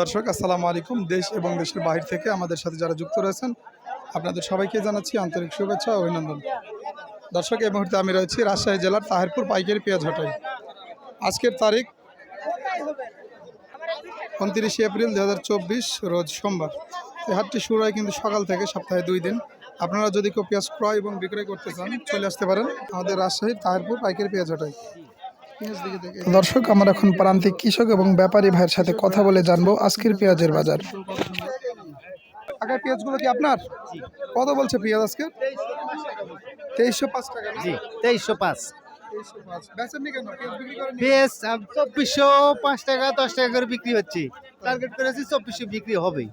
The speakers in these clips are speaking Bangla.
দর্শক, আসসালামু আলাইকুম। দেশ এবং দেশের বাহির থেকে আমাদের সাথে যারা যুক্ত রয়েছেন, আপনাদের সবাইকে জানাচ্ছি আন্তরিক শুভেচ্ছা অভিনন্দন। দর্শক, এই মুহূর্তে আমি রয়েছি রাজশাহী জেলার তাহিরপুর পাইকারি পেঁয়াজ হাটায় আজকের তারিখ উনত্রিশে এপ্রিল দু হাজার চব্বিশ, রোজ সোমবার। এই হাটটি শুরু হয় কিন্তু সকাল থেকে সপ্তাহে দুই দিন। আপনারা যদি কেউ পেঁয়াজ ক্রয় এবং বিক্রয় করতে চান, চলে আসতে পারেন আমাদের রাজশাহীর তাহিরপুর পাইকারি পেঁয়াজ হাটায় দর্শক আমরা এখন প্রান্তিক কৃষক এবং ব্যাপারী ভাইয়ের সাথে কথা বলে জানব আজকের পেঁয়াজের বাজার। আগের পেঁয়াজগুলো কি আপনার? কত বলছে পেঁয়াজ আজকে? তেইশশো পাঁচ টাকা জি তেইশশো পাঁচ। 2305 বেচেননি কেন? পেঁয়াজ বিক্রি করেননি? পেঁয়াজ চব্বিশশো পাঁচ টাকা দশ টাকা করে বিক্রি হচ্ছে। টার্গেট করেছি চব্বিশশো বিক্রি হবেই।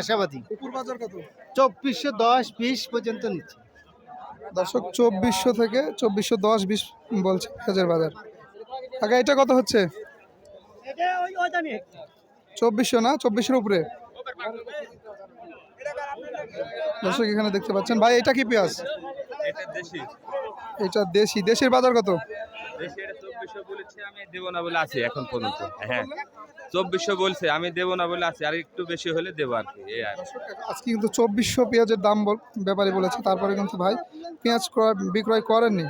আশাবাদী। উপর বাজার কত? চব্বিশশো দশ বিশ পর্যন্ত নিচ্ছে। দর্শক চব্বিশশো থেকে চব্বিশশো দশ বিশ বলছে পেঁয়াজের বাজার। আগে এটা কত হচ্ছে? চব্বিশশো না? চব্বিশের উপরে। দর্শক এখানে দেখতে পাচ্ছেন। ভাই এটা কি পেঁয়াজ? এটা দেশি। দেশের বাজার কত? দেশি এটা চব্বিশশো বলেছে আমি দেবো না বলে আছি এখন পর্যন্ত। হ্যাঁ। চব্বিশশো বলছে আমি দেবো না বলে আছি। আর একটু বেশি হলে দেবো আর কি আজকে কিন্তু চব্বিশশো পেঁয়াজের দাম বল ব্যাপারে বলেছে। তারপরে কিন্তু ভাই পেঁয়াজ ক্রয় বিক্রয় করেননি।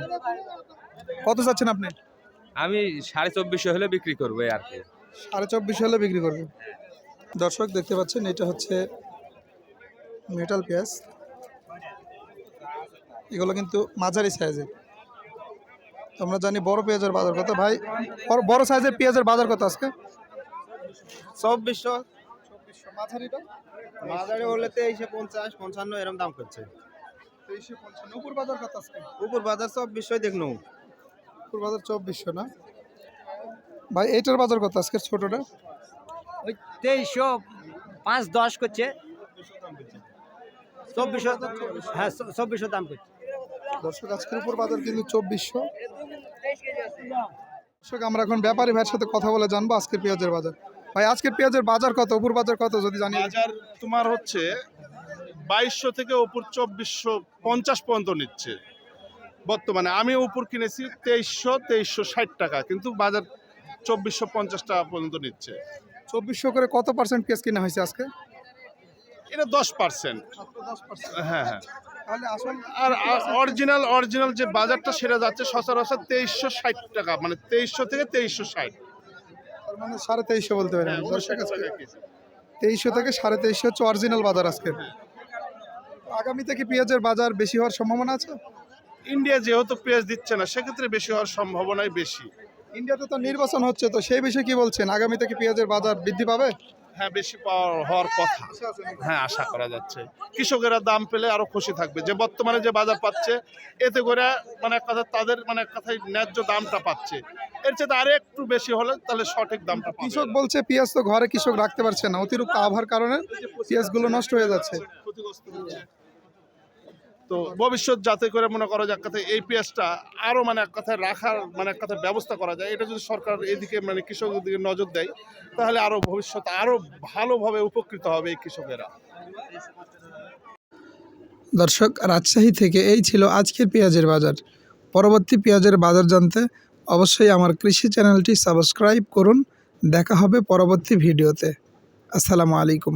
কত চাচ্ছেন আপনি? আমি সাড়ে চব্বিশশো হলে বিক্রি করব আর কি। সাড়ে চব্বিশ হলে বিক্রি করবে। দর্শক দেখতে পাচ্ছেন এটা হচ্ছে মেটাল পেঁয়াজ। এগুলো কিন্তু মাঝারি সাইজের। আমরা জানি বড় পেঁয়াজের বাজার কত। ভাই বড়- বড় সাইজের পেঁয়াজের বাজার কত আজকে? চব্বিশশো। মাঝারিটা? মাঝারি হলে তেইশশো পঞ্চাশ পঞ্চান্ন এরকম দাম করছে। তেইশশো পঞ্চান্ন। উপর বাজার কত আজকে? উপর বাজার চব্বিশশো দেখনো। উপর বাজার চব্বিশশো না? ভাই এইটার বাজার কত আজকে ছোটটা? ওই তেইশশো পাঁচ দশ করছে। চব্বিশশো হ্যাঁ চব্বিশশো দাম করছে। দর্শক আজকের উপর বাজার কিন্তু চব্বিশশো। দর্শক আমরা এখন ব্যাপারী ভাইয়ের সাথে কথা বলে জানব আজকের পেঁয়াজের বাজার। ভাই আজকের পেঁয়াজের বাজার কত? উপর বাজার কত যদি জানি বাজার তোমার হচ্ছে বাইশশো থেকে উপর চব্বিশশো পঞ্চাশ পর্যন্ত নিচ্ছে। বর্তমানে। আমি উপর কিনেছি তেইশশো তেইশশো ষাট টাকা কিন্তু বাজার চব্বিশশো পঞ্চাশ টাকা পর্যন্ত নিচ্ছে। চব্বিশশো করে কত পার্সেন্ট পেঁয়াজ কিনা হয়েছে আজকে? এটা দশ পার্সেন্ট হ্যাঁ হ্যাঁ। আর অরিজিনাল অরিজিনাল যে বাজারটা সেটা যাচ্ছে সচরাচর তেইশশো ষাট টাকা মানে তেইশশো থেকে তেইশশো ষাট। মানে সাড়ে তেইশশো বলতে পারেন। হ্যাঁ, দর্শক তেইশশো থেকে সাড়ে তেইশশো হচ্ছে অরিজিনাল বাজার আজকে। আগামীতে কি পেঁয়াজের বাজার বেশি হওয়ার সম্ভাবনা আছে? ইন্ডিয়া যেহেতু পেঁয়াজ দিচ্ছে না সেক্ষেত্রে বেশি হওয়ার সম্ভাবনাই বেশি। ইন্ডিয়াতে তো নির্বাচন হচ্ছে তো সেই বিষয়ে কি বলছেন? আগামীতে কি পেঁয়াজের বাজার বৃদ্ধি পাবে? হ্যাঁ বেশি পাওয়ার হওয়ার কথা। হ্যাঁ আশা করা যাচ্ছে। কৃষকেরা দাম পেলে আরও খুশি থাকবে। যে বর্তমানে যে বাজার পাচ্ছে এতে করে মানে এক কথা তাদের মানে এক কথায় ন্যায্য দামটা পাচ্ছে। এর চেয়ে আরও একটু বেশি হলে তাহলে সঠিক দামটা কৃষক বলছে পেঁয়াজ তো ঘরে কৃষক রাখতে পারছে না। অতিরিক্ত আবহাওয়ার কারণে পেঁয়াজগুলো নষ্ট হয়ে যাচ্ছে। ক্ষতিগ্রস্ত হচ্ছে। তো ভবিষ্যৎ যাতে করে মনে করো যে এক কথায় এই পেঁয়াজটা আরও মানে এক কথায় রাখার মানে এক কথায় ব্যবস্থা করা যায়, এটা যদি সরকার এদিকে মানে কৃষকদের দিকে নজর দেয়, তাহলে আরও ভবিষ্যৎ আরও ভালোভাবে উপকৃত হবে এই কৃষকেরা। দর্শক, রাজশাহী থেকে এই ছিল আজকের পেঁয়াজের বাজার। পরবর্তী পেঁয়াজের বাজার জানতে অবশ্যই আমার কৃষি চ্যানেলটি সাবস্ক্রাইব করুন। দেখা হবে পরবর্তী ভিডিওতে। আসসালামু আলাইকুম।